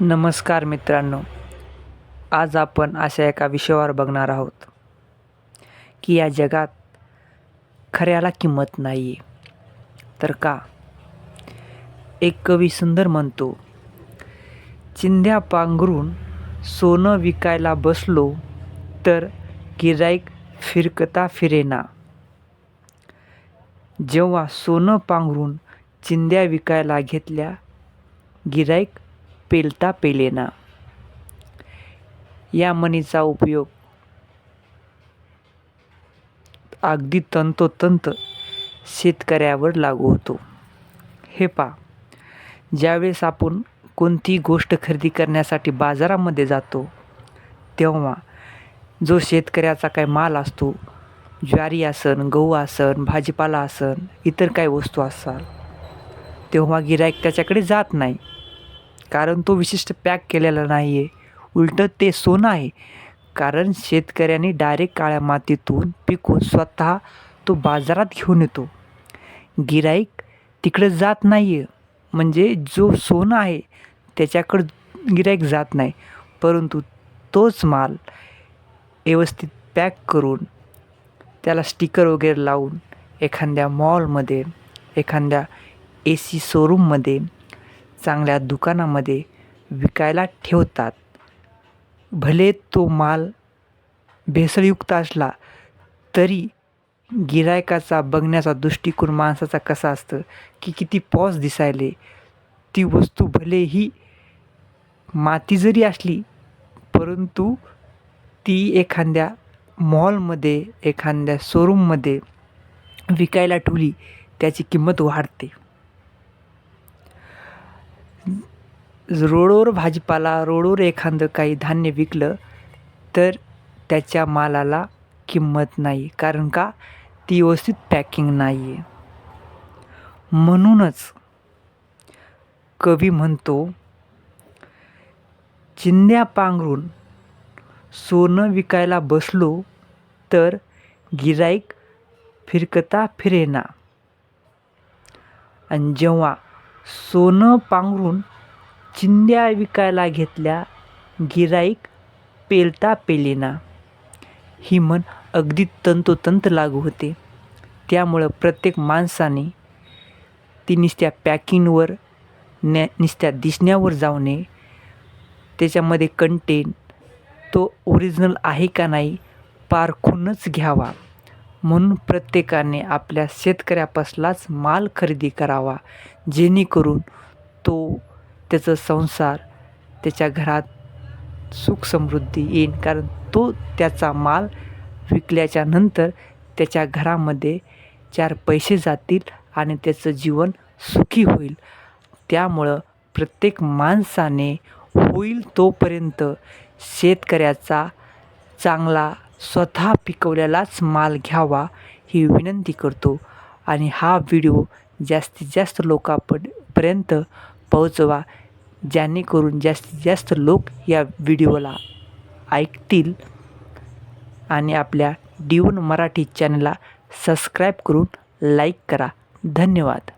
नमस्कार मित्रांनो. आज आपण अशा एका विषयावर बघणार आहोत की या जगात खऱ्याला किंमत नाही आहे तर का? एक कवी सुंदर म्हणतो चिंध्या पांघरून सोनं विकायला बसलो तर गिराईक फिरकता फिरेना. जेव्हा सोनं पांघरून चिंध्या विकायला घेतल्या गिराईक पेलता पेलेना. या मणीचा उपयोग अगदी तंतोतंत शेतकऱ्यावर लागू होतो. हे पा ज्यावेळेस आपण कोणतीही गोष्ट खरेदी करण्यासाठी बाजारामध्ये जातो तेव्हा जो शेतकऱ्याचा काय माल असतो ज्वारी आसन गहू आसन भाजीपाला आसन इतर काही वस्तू असाल तेव्हा गिराईक त्याच्याकडे जात नाही. कारण तो विशिष्ट पॅक केलेला नाही आहे उलटं ते सोनं आहे. कारण शेतकऱ्यांनी डायरेक्ट काळ्या मातीतून पिकून स्वतः तो बाजारात घेऊन येतो. गिराईक तिकडं जात नाही आहे म्हणजे जो सोनं आहे त्याच्याकडं गिराईक जात नाही. परंतु तोच माल व्यवस्थित पॅक करून त्याला स्टिकर वगैरे लावून एखाद्या मॉलमध्ये एखाद्या ए सी शोरूममध्ये चांगल्या दुकानामध्ये विकायला ठेवतात. भले तो माल भेसळयुक्त असला तरी गिरायकाचा बघण्याचा दृष्टिकोन माणसाचा कसा असतं की किती पॉस दिसायले ती वस्तू भलेही माती जरी असली परंतु ती एखाद्या मॉलमध्ये एखाद्या शोरूममध्ये विकायला ठेवली त्याची किंमत वाढते. रोडवर भाजीपाला रोडवर एखादं काही धान्य विकलं तर त्याच्या मालाला किंमत नाही. कारण का? ती व्यवस्थित पॅकिंग नाही आहे म्हणूनच कवी म्हणतो चिंध्या पांघरून सोनं विकायला बसलो तर गिराईक फिरकता फिरेना. आणि जेव्हा सोनं पांघरून चिंध्या विकायला घेतल्या गिराईक पेलता पेलेना. ही म्हण अगदी तंतोतंत लागू होते. त्यामुळं प्रत्येक माणसाने ती नुसत्या पॅकिंगवर न्या नुसत्या दिसण्यावर जाऊ नये. त्याच्यामध्ये कंटेन तो ओरिजिनल आहे का नाही पारखूनच घ्यावा. म्हणून प्रत्येकाने आपल्या शेतकऱ्यापासलाच माल खरेदी करावा जेणेकरून तो त्याचा संसार त्याच्या घरात सुख समृद्धी येईल कारण तो त्याचा माल विकल्याच्या नंतर त्याच्या घरामध्ये चार पैसे जातील आणि त्याचं जीवन सुखी होईल. त्यामुळं प्रत्येक माणसाने होईल तोपर्यंत शेतकऱ्याचा चांगला स्वतः पिकवलेलाच माल घ्यावा ही विनंती करतो आणि हा व्हिडिओ जास्तीत जास्त लोकांपर्यंत पोहोचवा जेणेकरून जास्तीत जास्त लोक या व्हिडिओला ऐकतील आणि आपल्या डिवून मराठी चॅनलला सबस्क्राईब करून लाईक करा. धन्यवाद.